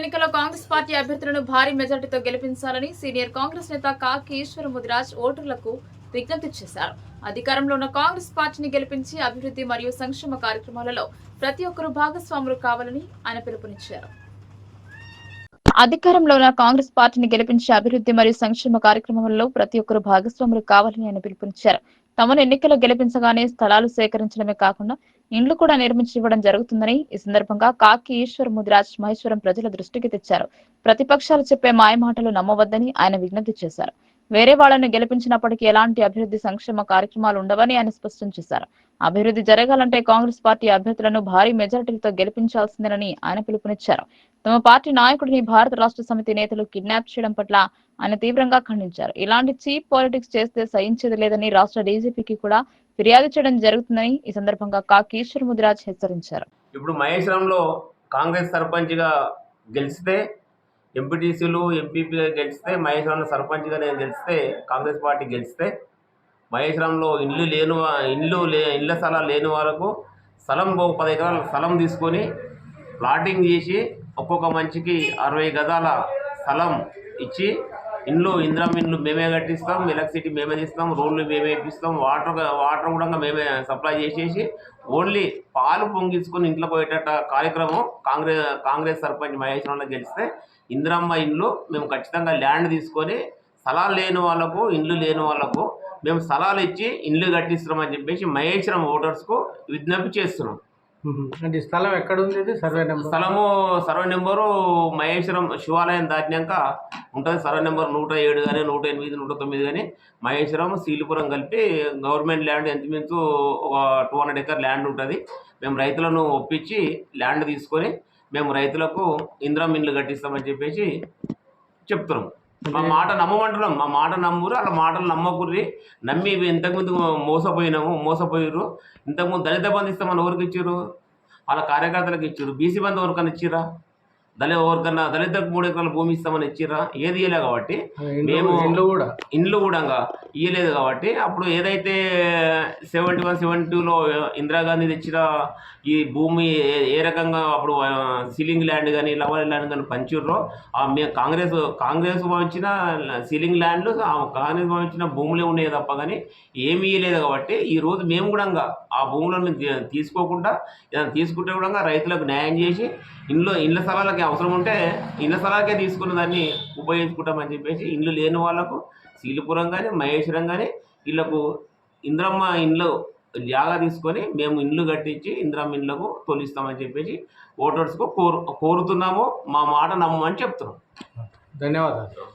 ఎన్నికల్లో కాంగ్రెస్ పార్టీ అభ్యర్థులను భారీ మెజార్టీతో గెలిపించాలని సీనియర్ కాంగ్రెస్ నేత కాకి ఈశ్వర ముదిరాజ్ ఓటర్లకు విజ్ఞప్తి చేశారు. అధికారంలో ఉన్న కాంగ్రెస్ పార్టీని గెలిపించి అభివృద్ధి మరియు సంక్షేమ కార్యక్రమాలలో ప్రతి ఒక్కరూ భాగస్వాములు కావాలని ఆయన పిలుపునిచ్చారు. అధికారంలో ఉన్న కాంగ్రెస్ పార్టీని గెలిపించి అభివృద్ధి మరియు సంక్షేమ కార్యక్రమాలలో ప్రతి ఒక్కరూ భాగస్వాములు కావాలని ఆయన పిలుపునిచ్చారు. తమను ఎన్నికల్లో గెలిపించగానే స్థలాలు సేకరించడమే కాకుండా ఇండ్లు కూడా నిర్మించి ఇవ్వడం జరుగుతుందని ఈ సందర్భంగా కాకి ఈశ్వర్ ముదిరాజ్ మహేశ్వరం ప్రజల దృష్టికి తెచ్చారు. ప్రతిపక్షాలు చెప్పే మాయమాటలు నమ్మవద్దని ఆయన విజ్ఞప్తి చేశారు. వేరే వాళ్ళను గెలిపించినప్పటికీ ఎలాంటి అభివృద్ధి సంక్షేమ కార్యక్రమాలు ఉండవని ఆయన స్పష్టం చేశారు. అభివృద్ధి జరగాలంటే కాంగ్రెస్ పార్టీ అభ్యర్థులను భారీ మెజారిటీలతో గెలిపించాల్సిందేనని ఆయన పిలుపునిచ్చారు. తమ పార్టీ నాయకుడిని భారత రాష్ట్ర సమితి నేతలు కిడ్నాప్ చేయడం పట్ల ఆయన తీవ్రంగా ఖండించారు. ఇలాంటి చీప్ పాలిటిక్స్ చేస్తే సహించేది లేదని రాష్ట్ర డీజీపీకి కూడా ఫిర్యాదు చేయడం జరుగుతుందని ఈ సందర్భంగా కాకి ఈశ్వర్ ముదిరాజ్ హెచ్చరించారు. ఇప్పుడు మహేశ్వరంలో కాంగ్రెస్ సర్పంచ్గా గెలిస్తే ఎంపీటీసీలు ఎంపీపీగా గెలిస్తే మహేశ్వరంలో సర్పంచ్గా నేను గెలిస్తే కాంగ్రెస్ పార్టీ గెలిస్తే మహేశ్వరంలో ఇల్లు లేని ఇల్లు లే ఇళ్ళ స్థలాలు లేని వాళ్ళకు స్థలం ఒక పది ఎకరాల స్థలం తీసుకొని ప్లాటింగ్ చేసి ఒక్కొక్క మంచికి అరవై గదాల స్థలం ఇచ్చి ఇండ్లు ఇంద్రం ఇండ్లు మేమే కట్టిస్తాం ఎలక్ట్రిసిటీ మేమే తీస్తాం రోడ్లు మేమే ఇప్పిస్తాం వాటర్ వాటర్ కూడా మేమే సప్లై చేసేసి ఓన్లీ పాలు పొంగించుకొని ఇంట్లో పోయేటట్టు కార్యక్రమం కాంగ్రెస్ కాంగ్రెస్ సర్పంచ్ మహేశ్వరంలో గెలిస్తే ఇందిరమ్మ ఇండ్లు మేము ఖచ్చితంగా ల్యాండ్ తీసుకొని స్థలాలు లేని వాళ్ళకు ఇండ్లు లేని వాళ్ళకు మేము స్థలాలు ఇచ్చి ఇండ్లు కట్టిస్తున్నామని చెప్పేసి మహేశ్వరం ఓటర్స్కు విజ్ఞప్తి చేస్తున్నాం. అంటే స్థలం ఎక్కడ ఉంది? Survey number. స్థలము సర్వే నెంబరు మహేశ్వరం శివాలయం దాటినాక ఉంటుంది. సర్వే నెంబర్ నూట ఏడు కానీ నూట ఎనిమిది నూట తొమ్మిది కానీ మహేశ్వరం సీలిపురం కలిపి గవర్నమెంట్ ల్యాండ్ ఇంచుమించు ఒక టూ హండ్రెడ్ ఎకర్ ల్యాండ్ ఉంటుంది. మేము రైతులను ఒప్పించి ల్యాండ్ తీసుకొని మేము రైతులకు ఇంద్రం ఇండ్లు కట్టిస్తామని చెప్పేసి చెప్తున్నాం. మా మాట నమ్మమంటున్నాం. మా మాట నమ్మురు అలా మాటలు నమ్మకుర్రి. నమ్మి ఇంతకుముందు మోసపోయినాము మోసపోయారు ఇంతకుముందు దళిత బంధు ఇస్తామని ఎవరికి ఇచ్చారు వాళ్ళ కార్యకర్తలకు ఇచ్చారు బీసీ బంధు ఎవరికన్నా ఇచ్చిరా దళిత ఎవరికన్నా దళితకు మూడు ఎకరాల భూమి ఇస్తామని ఇచ్చిరా ఏది ఇయ్యలే కాబట్టి మేము- ఇండ్లు కూడా. ఇండ్లు కూడా ఇయ్యలేదు కాబట్టి అప్పుడు ఏదైతే సెవెంటీ వన్ సెవెంటీ టూలో ఇందిరాగాంధీ తెచ్చిన ఈ భూమి ఏ- రకంగా అప్పుడు సీలింగ్ ల్యాండ్ కానీ లవర్ ల్యాండ్ కానీ పంచిర్రో ఆ మేము కాంగ్రెస్ కాంగ్రెస్ భావించిన సీలింగ్ ల్యాండ్లు కాంగ్రెస్ భావించిన భూములే ఉన్నాయి తప్ప కానీ ఏమీ ఇయ్యలేదు కాబట్టి ఈ రోజు మేము కూడా ఆ భూములను తీసుకోకుండా తీసుకుంటే కూడా రైతులకు న్యాయం చేసి ఇండ్లు ఇళ్ళ స్థలాలకి అవసరం ఉంటే ఇళ్ళ స్థలాలకే తీసుకున్న దాన్ని ఉపయోగించుకుంటామని చెప్పేసి ఇల్లు లేని వాళ్ళకు శీలిపురం కానీ మహేశ్వరం కానీ వీళ్ళకు ఇంద్రమ్మ ఇండ్లు జాగా తీసుకొని మేము ఇండ్లు కట్టించి ఇంద్రమ్మ ఇండ్లకు తొలిస్తామని చెప్పేసి ఓటర్స్కు కోరు కోరుతున్నాము. మా మాట నమ్మమని చెప్తున్నాం. ధన్యవాదాలు.